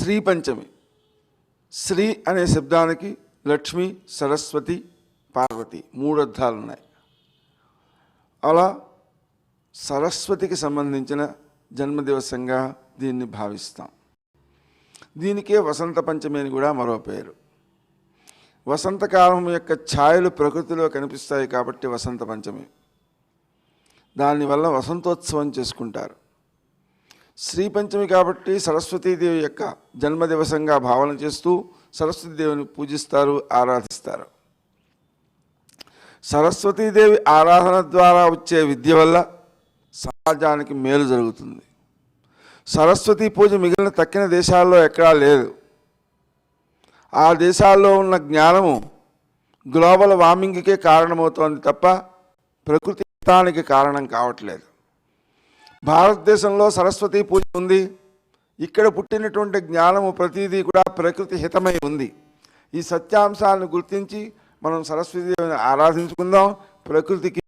శ్రీ పంచమి. శ్రీ అనే శబ్దానికి లక్ష్మి సరస్వతి పార్వతి మూడు అర్థాలు ఉన్నాయి. అలా సరస్వతికి సంబంధించిన జన్మదివసంగా దీన్ని భావిస్తాం. దీనికే వసంత పంచమి అని కూడా మరో పేరు. వసంతకాలం యొక్క ఛాయలు ప్రకృతిలో కనిపిస్తాయి కాబట్టి వసంత పంచమి. దానివల్ల వసంతోత్సవం చేసుకుంటారు. శ్రీ పంచమి కాబట్టి సరస్వతీదేవి యొక్క జన్మదివసంగా భావన చేస్తూ సరస్వతీదేవిని పూజిస్తారు ఆరాధిస్తారు. సరస్వతీదేవి ఆరాధన ద్వారా వచ్చే విద్య వల్ల సమాజానికి మేలు జరుగుతుంది. సరస్వతీ పూజ మిగిలిన తక్కిన దేశాల్లో ఎక్కడా లేదు. ఆ దేశాల్లో ఉన్న జ్ఞానము గ్లోబల్ వార్మింగ్కే కారణమవుతోంది తప్ప ప్రకృతి హితానికి కారణం కావట్లేదు. భారతదేశంలో సరస్వతి పూజ ఉంది. ఇక్కడ పుట్టినటువంటి జ్ఞానము ప్రతిదీ కూడా ప్రకృతి హితమై ఉంది. ఈ సత్యాంశాలను గుర్తించి మనం సరస్వతి ఆరాధించుకుందాం. ప్రకృతికి